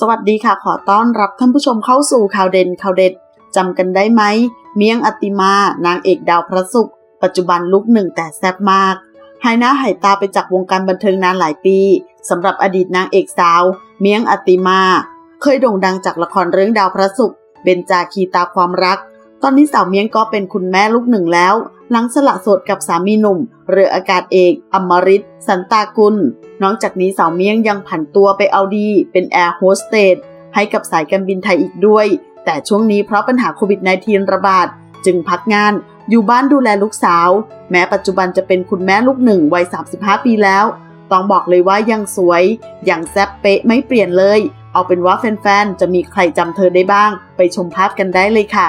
สวัสดีค่ะขอต้อนรับท่านผู้ชมเข้าสู่ข่าวเด่นข่าวเด็ดจำกันได้ไหม เมียงอติมานางเอกดาวพระศุกร์ปัจจุบันลุกหนึ่งแต่แซ่บมาก หายหน้าหายตาไปจากวงการบันเทิงนานหลายปีสำหรับอดีตนางเอกสาว เมียงอติมา เคยโด่งดังจากละครเรื่องดาวพระศุกร์เบญจาคีตาความรัก ตอนนี้สาวเมียงก็เป็นคุณแม่ลูกหนึ่งแล้ว หลังสละโสดกับสามีหนุ่ม เรืออากาศเอกอมริตสันตากุล นอกจากนี้สาวเมียงยังผันตัวไปเอาดี เป็นแอร์โฮสเตสให้กับสายการบินไทยอีกด้วย แต่ช่วงนี้เพราะปัญหาโควิด -19 ระบาด จึงพักงานอยู่บ้านดูแลลูกสาว แม้ปัจจุบันจะเป็นคุณแม่ลูกหนึ่งวัย 35 ปีแล้ว ต้องบอกเลยว่ายังสวย ยังแซ่บเป๊ะไม่เปลี่ยนเลย เอาเป็นว่าแฟนๆ จะมีใครจำเธอได้บ้าง ไปชมภาพกันได้เลยค่ะ